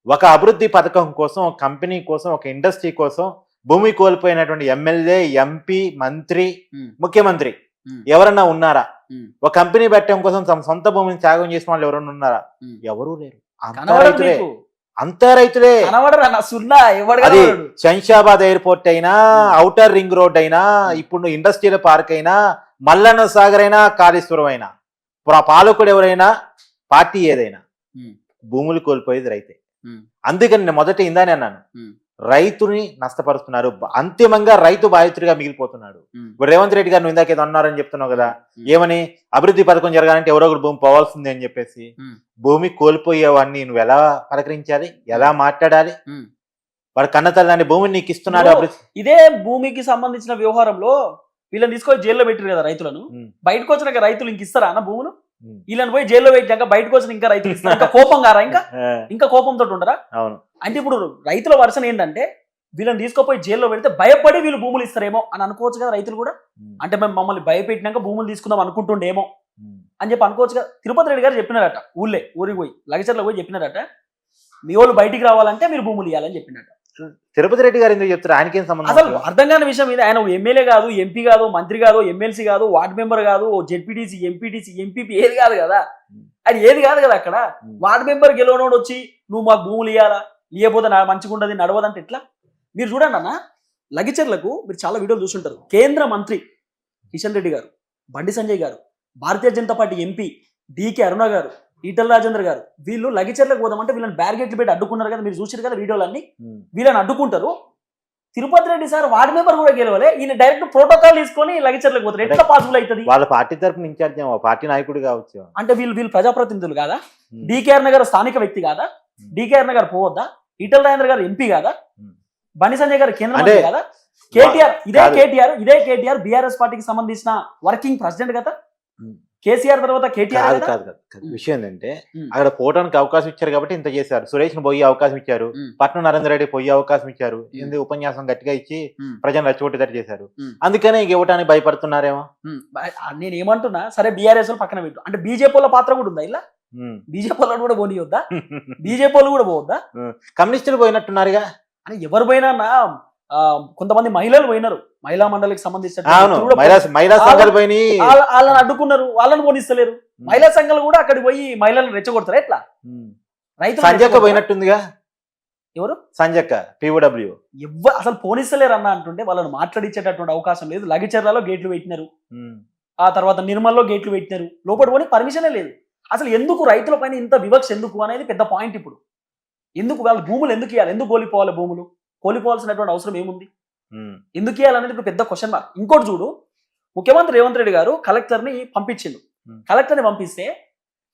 ఒక అభివృద్ధి పథకం కోసం ఒక కంపెనీ కోసం ఒక ఇండస్ట్రీ కోసం భూమి కోల్పోయినటువంటి ఎమ్మెల్యే ఎంపీ మంత్రి. ముఖ్యమంత్రి. ఎవరన్నా ఉన్నారా. ఒక కంపెనీ పెట్టడం కోసం తమ సొంత భూమిని త్యాగం చేసిన వాళ్ళు ఎవరన్నా ఉన్నారా. ఎవరూ లేరు అంతా రైతులే. అంతా రైతులే అది. శంషాబాద్ ఎయిర్పోర్ట్ అయినా. ఔటర్ రింగ్ రోడ్ అయినా ఇప్పుడు ఇండస్ట్రియల్ పార్క్ అయినా మల్లన్న సాగర్ అయినా కాళేశ్వరం అయినా ఇప్పుడు ఆ పాలకుడు ఎవరైనా పార్టీ ఏదైనా. భూములు కోల్పోయేది రైతే. అందుకని నేను మొదట ఇందానే అన్నాను. రైతుని నష్టపరుస్తున్నారు అంతిమంగా రైతు బాధితుడిగా మిగిలిపోతున్నాడు. ఇప్పుడు రేవంత్ రెడ్డి గారు నువ్వు ఇందాక ఏదో అన్నారని చెప్తున్నావు కదా. ఏమని అభివృద్ధి పథకం జరగాలంటే ఎవరో ఒకరు భూమి పోవాల్సిందే అని చెప్పేసి. భూమి కోల్పోయేవాడిని నువ్వు ఎలా పలకరించాలి ఎలా మాట్లాడాలి. వాడు కన్న తల్లని భూమిని నీకు ఇస్తున్నాడు ఇదే భూమికి సంబంధించిన వ్యవహారంలో వీళ్ళని తీసుకొని జైల్లో పెట్టారు కదా రైతులను. బయటకు వచ్చినాక రైతులు ఇంక ఇస్తారా అన్న భూములు. వీళ్ళని పోయి జైల్లో పెట్టాక బయటకు వచ్చిన ఇంకా రైతులు ఇంకా కోపం కారా ఇంకా ఇంకా కోపంతో ఉండరా అవును. అంటే ఇప్పుడు రైతుల వర్షం ఏంటంటే వీళ్ళని తీసుకుపోయి జైల్లో పెడితే భయపడి వీళ్ళు భూములు ఇస్తారేమో అని అనుకోవచ్చు కదా రైతులు కూడా. అంటే మేము మమ్మల్ని భయపెట్టినాక భూములు తీసుకుందాం అనుకుంటుండేమో. అని చెప్పి అనుకోవచ్చు కదా. తిరుపతి రెడ్డి గారు చెప్పినారట ఊళ్ళే ఊరికి పోయి లగచర్లో పోయి చెప్పినారట మీ వాళ్ళు బయటికి రావాలంటే మీరు భూములు ఇవ్వాలని చెప్పినట్ట తిరుపతి రెడ్డి గారు ఎందుకు చెప్తారు? ఆయనకేం సంబంధం అసలు? అర్థం కాని విషయం ఇది ఆయన ఎమ్మెల్యే కాదు ఎంపీ కాదు మంత్రి కాదు ఎమ్మెల్సీ కాదు వార్డ్ మెంబర్ కాదు జెడ్పీటీసీ ఎంపీటీసీ ఎంపీపీ ఏది కాదు కదా? అది ఏది కాదు కదా అక్కడ? ఉమ్. వార్డ్ మెంబర్ గెలవనోడు వచ్చి నువ్వు మాకు భూములు ఇవ్వాలా ఇవ్వకపోతే నా మంచిగా ఉండదు నడవదంటే ఎట్లా? మీరు చూడండి అన్న లగిచర్లకు మీరు చాలా వీడియోలు చూసుంటారు కేంద్ర మంత్రి కిషన్ రెడ్డి గారు బండి సంజయ్ గారు Bharatiya Janata Party MP DK Aruna గారు ఈటల రాజేంద్ర గారు వీళ్ళు లగిచర్లకు పోదామంటే వీళ్ళని బ్యారిగేట్లు పెట్టి అడ్డుకున్నారు కదా మీరు చూసారు కదా వీడియోలన్నీ. వీళ్ళని అడ్డుకుంటారు Tirupathi Reddy sir ward member కూడా గెలవలే ఈయన డైరెక్ట్ ప్రోటోకాల్ తీసుకొని లగిచర్లకు పోతారు ఎట్లా పాసిబుల్ అవుతుంది వాళ్ళ పార్టీ తరపున ఇన్ఛార్జ్ పార్టీ నాయకుడు కావచ్చు అంటే వీళ్ళు వీళ్ళు ప్రజాప్రతినిధులు కాదా. డికేఆర్ నగర్ స్థానిక వ్యక్తి కాదా. డికేఆర్ నగర్ పోవద్దా ఈటల రాజేంద్ర గారు ఎంపీ కాదా. బండి సంజయ్ గారు కేంద్ర కాదా కేటీఆర్ ఇదే. కేటీఆర్ ఇదే కేటీఆర్ బీఆర్ఎస్ పార్టీకి సంబంధించిన వర్కింగ్ ప్రెసిడెంట్ కదా. కేసీఆర్ తర్వాత కేటీఆర్ కాదు కదా? కాదు. విషయం ఏంటంటే. అక్కడ పోవడానికి అవకాశం ఇచ్చారు కాబట్టి ఇంత చేశారు. సురేష్ని పోయే అవకాశం ఇచ్చారు. పట్నం నరేంద్ర రెడ్డి పోయే అవకాశం ఇచ్చారు. ఎందుకు ఉపన్యాసం గట్టిగా ఇచ్చి. ప్రజలు రచ్చగొట్టేటట్టు చేశారు. అందుకనే ఇంక ఇవ్వడానికి భయపడుతున్నారేమో? నేను ఏమంటున్నా సరే బీఆర్ఎస్ పక్కన పెట్టు. అంటే బీజేపీ వాళ్ళ పాత్ర కూడా ఉందా ఇలా. బీజేపీ వాళ్ళు కూడా పోనీయొద్దా? బీజేపీ వాళ్ళు కూడా పోవద్దా? కమ్యూనిస్టులు పోయినట్టున్నారుగా అని ఎవరు పోయినా కొంతమంది మహిళలు పోయినారు. మహిళా మండలికి సంబంధించిన వాళ్ళని అడ్డుకున్నారు. వాళ్ళని పోనిస్తలేరు మహిళా సంఘాలు కూడా అక్కడికి పోయి మహిళలను రెచ్చగొడతారు? ఎట్లా? రెచ్చగొడతారా? పోయినట్టుందిగా? ఎవరు? సంజక్క పిఓడబ్ల్యూ ఎవ్వ అసలు పోనిస్తలేరు అన్న అంటుంటే వాళ్ళని మాట్లాడించేటటువంటి అవకాశం లేదు. లగిచర్లలో గేట్లు పెట్టినారు. ఆ తర్వాత నిర్మల్లో గేట్లు పెట్టినారు. లోపల పోనీ పర్మిషనే లేదు. అసలు ఎందుకు రైతుల పైన ఇంత వివక్ష ఎందుకు అనేది పెద్ద పాయింట్ ఇప్పుడు. ఎందుకు వాళ్ళ భూములు ఎందుకు ఇవ్వాలి? ఎందుకు కోల్పోవాలి భూములు? కోల్పోవాల్సినటువంటి అవసరం ఏముంది? ఎందుకు ఇవ్వాలనేది ఇప్పుడు పెద్ద క్వశ్చన్ మార్క్ ఇంకోటి చూడు ముఖ్యమంత్రి రేవంత్ రెడ్డి గారు కలెక్టర్ని పంపించిండు. Hmm. కలెక్టర్ని పంపిస్తే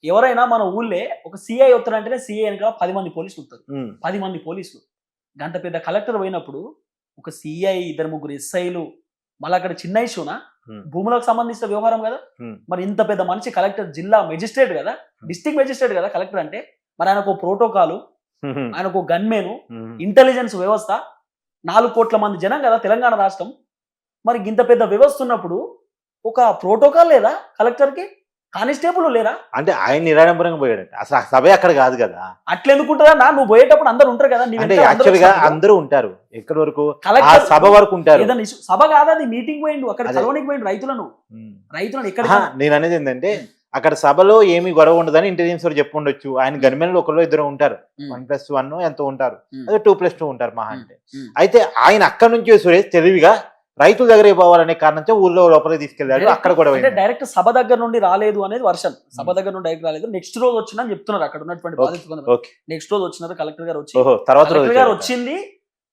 ఎవరైనా మన ఊళ్ళే ఒక సిఐ వస్తారంటేనే సిఐ వెనక పది మంది పోలీసులు వస్తారు పది మంది పోలీసులు. గంట పెద్ద కలెక్టర్ పోయినప్పుడు ఒక సిఐ ఇద్దరు ముగ్గురు ఎస్ఐలు మళ్ళీ అక్కడ చిన్న ఇష్యూనా. భూములకు సంబంధించిన వ్యవహారం కదా. మరి ఇంత పెద్ద మనిషి కలెక్టర్ జిల్లా మెజిస్ట్రేట్ కదా? డిస్ట్రిక్ట్ మెజిస్ట్రేట్ కదా కలెక్టర్ అంటే? మరి ఆయనకు ప్రోటోకాలు ఆయనకు గన్మేను ఇంటెలిజెన్స్ వ్యవస్థ నాలుగు కోట్ల మంది జనం కదా తెలంగాణ రాష్ట్రం. మరి ఇంత పెద్ద వ్యవస్థ ఉన్నప్పుడు ఒక ప్రోటోకాల్ లేదా కలెక్టర్కి కానిస్టేబుల్ లేరా? అంటే ఆయన నిరాడంబరంగా పోయాడు అసలు ఆ సభ అక్కడ కాదు కదా. అట్లా ఎందుకుంటుందా నా నువ్వు పోయేటప్పుడు అందరు ఉంటారు కదా అంటే అందరూ యాక్చువల్గా. అందరూ ఉంటారు. ఎక్కడి వరకు? ఆ సభ వరకు ఉంటారు. ఏదైనా సభ కాదు మీటింగ్ పోయిండు. అక్కడ. కలవనికి పోయిండు రైతులను. రైతులను ఎక్కడ నేను అనేది ఏంటంటే అక్కడ సభలో ఏమి గొడవ ఉండదని ఇంటెలిజెన్స్ వారు చెప్పు ఉండొచ్చు ఆయన గన్మెన్లు ఒకళ్ళు ఇద్దరు ఉంటారు. వన్ ప్లస్ వన్ ఎంతో ఉంటారు. అదే టూ ప్లస్ టూ ఉంటారు మహా అంటే. అయితే ఆయన అక్కడ నుంచి సురేష్ తెలివిగా రైతుల దగ్గరికి పోవాలనే కారణంతో ఊళ్ళో లోపలికి తీసుకెళ్ళాడు. అక్కడ అయింది. డైరెక్ట్ సభ దగ్గర నుండి రాలేదు అనేది వర్షన్. సభ. దగ్గర నుండి డైరెక్ట్ రాలేదు. నెక్స్ట్ రోజు వచ్చిందని చెప్తున్నారు అక్కడ ఉన్నటువంటి బాధితులు నెక్స్ట్ రోజు వచ్చినారు కలెక్టర్ గారు వచ్చి. తర్వాత గారు. వచ్చింది.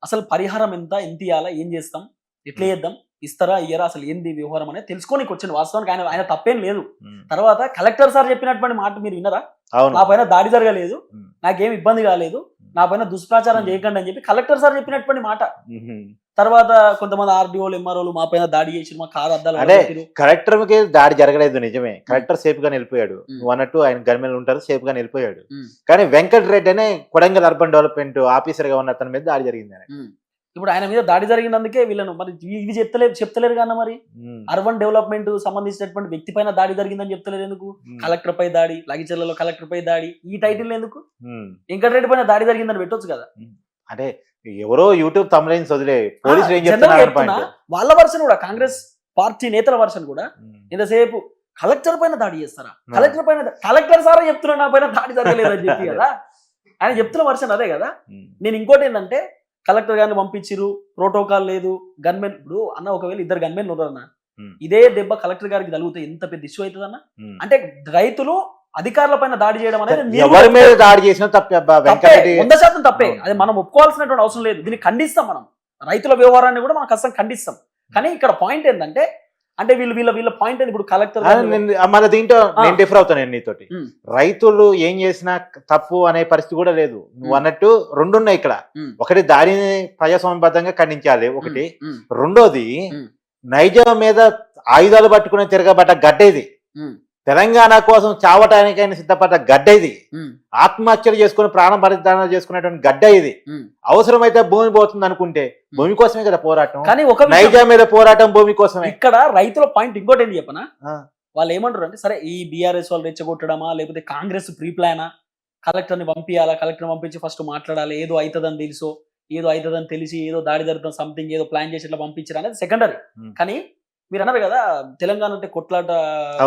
అసలు పరిహారం ఎంత ఎంత ఇవ్వాలా ఏం చేస్తాం? ఎట్లా చేద్దాం? ఇస్తారా ఇయ్యరా అసలు ఏంది వ్యవహారం అనేది తెలుసుకోనికి వచ్చింది వాస్తవానికి ఆయన ఆయన తప్పేం లేదు. తర్వాత కలెక్టర్ సార్ చెప్పినటువంటి మాట మీరు విన్నరా నా పైన దాడి జరగలేదు. నాకేం ఇబ్బంది కాలేదు నా పైన దుష్ప్రచారం. చేయకండి అని చెప్పి కలెక్టర్ సార్ చెప్పినటువంటి మాట. తర్వాత కొంతమంది ఆర్డీఓలు ఎంఆర్ఓలు మా పైన దాడి చేసి మా కారు అద్దాలు అదే. పగలగొట్టిరు. కలెక్టర్కి దాడి జరగలేదు నిజమే కలెక్టర్ సేఫ్గా ఉమ్. నువ్వు అన్నట్టు ఆయన గన్మెన్ ఉంటారు సేఫ్గా ఉమ్. కానీ వెంకట్ రెడ్డి అనే కొడంగల్ అర్బన్ డెవలప్మెంట్ ఆఫీసర్గా ఉన్న అతని మీద దాడి జరిగింది. ఇప్పుడు ఆయన మీద దాడి జరిగినందుకే వీళ్ళను మరి ఇవి- ఇవి చెప్తలేరు చెప్తలేరు కన్నా మరి. అర్బన్ డెవలప్మెంట్ సంబంధించినటువంటి వ్యక్తి పైన దాడి జరిగిందని చెప్తలేరు ఎందుకు. కలెక్టర్ పై దాడి లగిచెర్లలో కలెక్టర్ పై దాడి ఈ టైటిల్ ఎందుకు. వెంకటరెడ్డి పైన దాడి జరిగిందని పెట్టొచ్చు కదా. అంటే ఎవరో యూట్యూబ్ తమ్లైన్స్ వదిలే పోలీసులు ఏం చెప్తున్నారు అని వాళ్ళ వర్షన్ కూడా కాంగ్రెస్ పార్టీ నేతల వర్షన్ కూడా ఇంతసేపు కలెక్టర్ పైన దాడి చేస్తారా? కలెక్టర్ పైన కలెక్టర్ సారా చెప్తున్నా నా పైన దాడి జరగలేదని చెప్పి అదే. కదా. ఆయన చెప్తున్న వర్షన్ అదే కదా. నేను ఇంకోటి ఏంటంటే కలెక్టర్ గారిని పంపించిరు ప్రోటోకాల్ లేదు గన్మెన్ ఇప్పుడు అన్న ఒకవేళ ఇద్దరు గన్మెన్ ఉన్నారన్న. ఇదే దెబ్బ కలెక్టర్ గారికి తగిలితే ఎంత పెద్ద ఇష్యూ అవుతుంది అన్న అంటే రైతులు అధికారుల పైన దాడి చేయడం అనేది ఎవరి మీద దాడి చేసినా తప్పే వంద శాతం తప్పే. అది మనం ఒప్పుకోవాల్సినటువంటి అవసరం లేదు. దీన్ని ఖండిస్తాం మనం. రైతుల వ్యవహారాన్ని కూడా మనం ఖచ్చితంగా ఖండిస్తాం. కానీ ఇక్కడ పాయింట్ ఏంటంటే అంటే వీళ్ళు వీళ్ళ వీళ్ళ పాయింట్ ఇప్పుడు కలెక్టర్ మళ్ళీ దీంట్లో. నేను డిఫర్ అవుతాను నేను నీతోటి. రైతులు ఏం చేసినా తప్పు అనే పరిస్థితి కూడా లేదు నువ్వు. అన్నట్టు రెండు ఉన్నాయి ఇక్కడ. ఒకటి దాడిని ప్రజాస్వామ్యబద్ధంగా ఖండించాలి ఒకటి రెండోది. నైజాం మీద ఆయుధాలు పట్టుకుని తిరగబడ్డ గడ్డ ఇది ఉమ్, తెలంగాణ కోసం చావటానికైనా సిద్ధపడ్డ గడ్డ ఇది. ఆత్మహత్యలు చేసుకుని ప్రాణ బలిదానాలు చేసుకునేటువంటి గడ్డ ఇది. అవసరమైతే భూమి పోతుంది అనుకుంటే భూమి కోసమే కదా పోరాటం. కానీ ఒక నైజాం మీద పోరాటం భూమి కోసమే. ఇక్కడ రైతుల పాయింట్ ఇంకోటి ఏంటి చెప్పనా. వాళ్ళు ఏమంటారు అంటే సరే ఈ బీఆర్ఎస్ వాళ్ళు రెచ్చగొట్టడమా లేకపోతే కాంగ్రెస్ ప్రీ ప్లానా కలెక్టర్ని పంపించాలా కలెక్టర్ పంపించి ఫస్ట్ మాట్లాడాలి. ఏదో అవుతుందని తెలుసో ఏదో అవుతుందని తెలిసి ఏదో దాడి జరుగుతుంది సంథింగ్ ఏదో ప్లాన్ చేసి ఇట్లా పంపించారు అనేది సెకండరీ. కానీ మీరు అన్నారు కదా తెలంగాణ అంటే కొట్లాట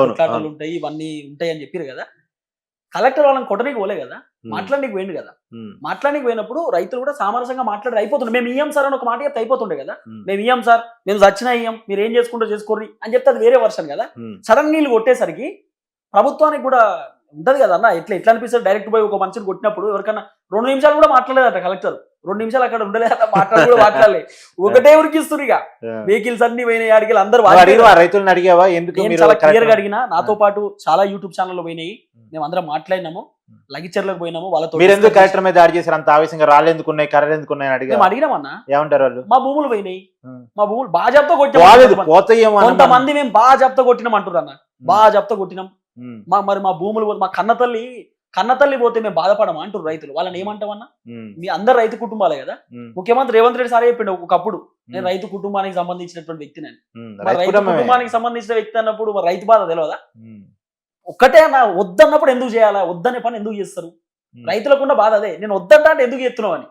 కొట్లాటలు. ఉంటాయి ఇవన్నీ ఉంటాయి అని చెప్పారు కదా. కలెక్టర్ వాళ్ళని కొట్టడానికి పోలే కదా ఉమ్, మాట్లాడడానికి పోయింది కదా. ఉమ్, మాట్లాడడానికి పోయినప్పుడు రైతులు కూడా సామరస్యంగా మాట్లాడి అయిపోతుండే. మేము ఇయ్యం సార్ అని ఒక మాట చెప్తే అయిపోతుండే కదా. మేము ఇయ్యం సార్ మేము చచ్చినా ఇయ్యం మీరు ఏం చేసుకుంటూ చేసుకోర్రి అని చెప్తే అది వేరే వర్షన్ కదా. సడన్ నీళ్ళు కొట్టేసరికి ప్రభుత్వానికి కూడా ఉంటది కదా అన్న ఎట్లా ఎట్లా అనిపిస్తుంది? డైరెక్ట్ పోయి ఒక మనిషిని కొట్టినప్పుడు ఎవరికన్నా రెండు నిమిషాలు కూడా మాట్లాడలేదట కలెక్టర్. రెండు నిమిషాలు అక్కడ ఉండలేదట మాట్లాడి కూడా మాట్లాడలే. ఒకటే ఉరికిస్తున్నారు ఇక. వెహికల్స్ అన్ని పోయినాయి ఆడికి అందరూ రైతులను అడిగావా? ఎందుకు చాలా క్లియర్గా అడిగినా నాతో పాటు చాలా యూట్యూబ్ ఛానల్లో పోయినాయి. మేము అందరం మాట్లాడినాము. లగిచర్లకు పోయినాము వాళ్ళతో మీరు ఎందుకు కలెక్టర్ మీద దాడి చేశారు? అంత ఆవేశంగా ఉన్నాయి కర్రలు ఎందుకు ఉన్నాయి అని చేసి- అడిగా మేము అడిగినామన్నా ఏమంటారు వాళ్ళు? మా భూములు పోయినాయి. మా భూములు బాగా పోతాయేమో అన్న కొంతమంది మేము బాగా చెప్తా కొట్టినాం అంటారు అన్న. బాగా చెప్తా కొట్టినాం. మా మరి మా భూములు మా కన్న తల్లి కన్న తల్లి పోతే మేము బాధపడమా అంటారు రైతులు. వాళ్ళని ఏమంటామన్నా? మీ అందరు రైతు కుటుంబాలే కదా? ముఖ్యమంత్రి రేవంత్ రెడ్డి సార్ చెప్పిండు ఒకప్పుడు. నేను రైతు కుటుంబానికి సంబంధించినటువంటి వ్యక్తి నేను. రైతు. కుటుంబానికి సంబంధించిన వ్యక్తి అన్నప్పుడు రైతు బాధ తెలియదా ఒక్కటే అన్న వద్దన్నప్పుడు ఎందుకు చేయాలా? వద్దనే పని ఎందుకు చేస్తారు? రైతులకున్న బాధ అదే. నేను వద్దంటా అంటే ఎందుకు చేస్తున్నావు అని.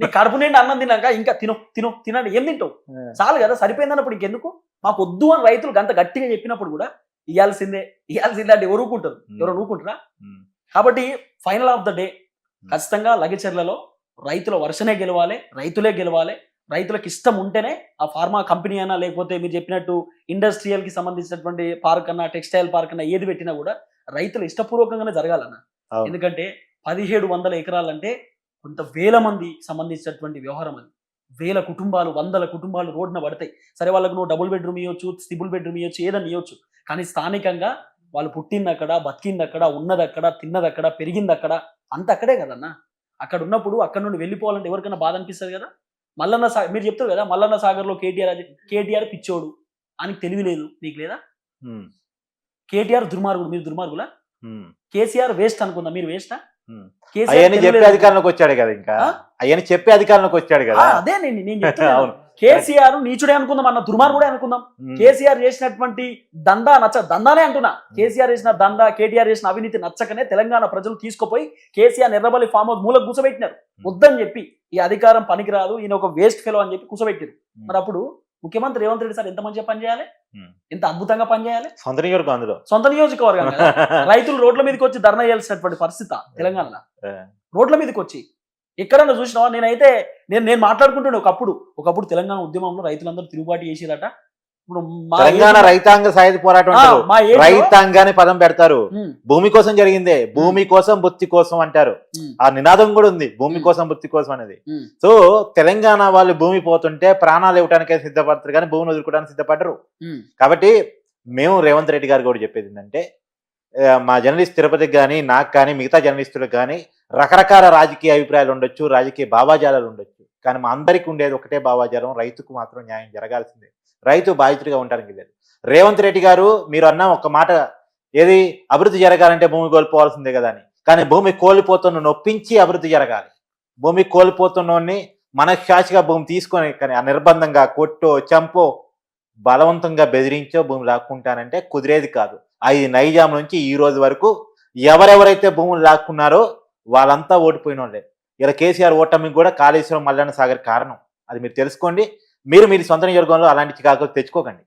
నీ కడుపు నిండి అన్నం తిన్నాక ఇంకా తిను తిను తినండి. ఏం తింటావు? చాలు కదా సరిపోయిందన్నప్పుడు ఇంకెందుకు? మాకు వద్దు అని రైతులు గంత గట్టిగా చెప్పినప్పుడు కూడా ఇయ్యాల్సిందే ఇయ్యాల్సిందే అంటే ఎవరు ఊరుకుంటారు. ఎవరు ఊరుకుంటారా? కాబట్టి ఫైనల్ ఆఫ్ ద డే ఖచ్చితంగా లగచర్లలో రైతుల వర్షనే గెలవాలి రైతులే గెలవాలి. రైతులకు ఇష్టం ఉంటేనే ఆ ఫార్మా కంపెనీ అయినా లేకపోతే మీరు చెప్పినట్టు ఇండస్ట్రియల్కి సంబంధించినటువంటి పార్క్ అన్నా టెక్స్టైల్ పార్క్ అన్నా ఏది పెట్టినా కూడా రైతులు ఇష్టపూర్వకంగానే జరగాలన్న. ఎందుకంటే పదిహేడు వందల ఎకరాలంటే కొంత వేల మంది సంబంధించినటువంటి వ్యవహారం అది. వేల కుటుంబాలు వందల కుటుంబాలు రోడ్డున పడతాయి. సరే వాళ్ళకు నువ్వు డబుల్ బెడ్రూమ్ ఇవ్వచ్చు త్రిబుల్ బెడ్రూమ్ ఇవ్వచ్చు ఏదన్నా ఇవ్వచ్చు కానీ స్థానికంగా వాళ్ళు పుట్టింది అక్కడ బతికింది అక్కడ ఉన్నది అక్కడ తిన్నది అక్కడ పెరిగింది అక్కడ అంత అక్కడే కదన్నా. అక్కడ ఉన్నప్పుడు అక్కడ నుండి వెళ్ళిపోవాలంటే ఎవరికైనా బాధ అనిపిస్తుంది కదా? మల్లన్న సా మీరు చెప్తారు కదా మల్లన్న సాగర్లో కేటీఆర్ అది కేటీఆర్ పిచ్చోడు ఆయనకి తెలివి లేదు నీకు లేదా? కేటీఆర్ దుర్మార్గుడు మీరు దుర్మార్గులా? కేసీఆర్ వేస్ట్ అనుకుందా? మీరు వేస్టా? చెప్పే. అధికారంలోకి వచ్చాడు కదా ఇంకా? అవన్నీ చెప్పే అధికారంలోకి వచ్చాడు కదా? అదే నేను నేను చెప్తున్నాను. కేసీఆర్ నీచుడే అనుకుందాం అన్న దుర్మార్గుడే అనుకుందాం. ఉమ్, కేసీఆర్ చేసినటువంటి దందా నచ్చ దందానే అంటున్నా. కేసీఆర్ చేసిన దందా కేటీఆర్ చేసిన అవినీతి నచ్చకనే తెలంగాణ ప్రజలు తీసుకుపోయి కేసీఆర్ ఎర్రబల్లి ఫామ్ హౌస్ మూలకు కూసబెట్టినారు. వద్దని చెప్పి ఈ అధికారం పనికిరాదు ఈయన ఒక వేస్ట్ ఫెలో అని చెప్పి కూసబెట్టారు. మరి అప్పుడు ముఖ్యమంత్రి రేవంత్ రెడ్డి సార్ ఎంత మంచిగా పనిచేయాలి Hmm. ఎంత అద్భుతంగా పనిచేయాలి సొంత నియోజకవర్గం అందులో. సొంత నియోజకవర్గం రైతులు రోడ్ల మీదకి వచ్చి ధర్నా చేయాల్సినటువంటి పరిస్థితి తెలంగాణలో. రోడ్ల మీదకి వచ్చి ఎక్కడన్నా చూసినావా? నేనైతే నేను నేను మాట్లాడుకుంటుండే ఒకప్పుడు. ఒకప్పుడు తెలంగాణ ఉద్యమంలో రైతులందరూ తిరుగుబాటు చేసిరట ఇప్పుడు తెలంగాణ రైతాంగ సాయుధ పోరాటం రైతాంగాన్ని పదం పెడతారు. భూమి కోసం జరిగిందే. భూమి కోసం బుత్తి కోసం అంటారు. ఆ నినాదం కూడా ఉంది. భూమి. కోసం బుత్తి కోసం అనేది. సో తెలంగాణ వాళ్ళు భూమి పోతుంటే ప్రాణాలు ఇవ్వడానికే సిద్ధపడతారు కానీ భూమిని వదులుకోవడానికి సిద్ధపడరు. కాబట్టి మేము రేవంత్ రెడ్డి గారు కూడా చెప్పేది ఏంటంటే మా జర్నలిస్ట్ తిరుపతికి కానీ నాకు కానీ మిగతా జర్నలిస్టులకు కానీ రకరకాల రాజకీయ అభిప్రాయాలు ఉండొచ్చు రాజకీయ భావాజాలాలు ఉండొచ్చు. కానీ మా అందరికీ ఉండేది ఒకటే భావాజాలం రైతుకు మాత్రం న్యాయం జరగాల్సిందే. రైతు బాధితుడిగా ఉండడానికి లేదు. రేవంత్ రెడ్డి గారు మీరు అన్న ఒక మాట ఏది అభివృద్ధి జరగాలంటే భూమి కోల్పోవాల్సిందే కదా అని. కానీ భూమి కోల్పోతున్న నొప్పించి అభివృద్ధి జరగాలి. భూమి కోల్పోతున్నోడిని మనశ్శాసిగా భూమి తీసుకొని కానీ ఆ నిర్బంధంగా కొట్టో చంపో బలవంతంగా బెదిరించో భూమి లాక్కుంటానంటే కుదిరేది కాదు. ఐదు నైజాం నుంచి ఈ రోజు వరకు ఎవరెవరైతే భూములు లాక్కున్నారో వాళ్ళంతా ఓడిపోయిన వాళ్ళే ఇలా కేసీఆర్ ఓటమికి కూడా కాళేశ్వరం మల్లన్న సాగర్ కారణం. అది మీరు తెలుసుకోండి. మీరు మీరు సొంత నియోజకవర్గంలో అలాంటి చికాకులు తెచ్చుకోకండి.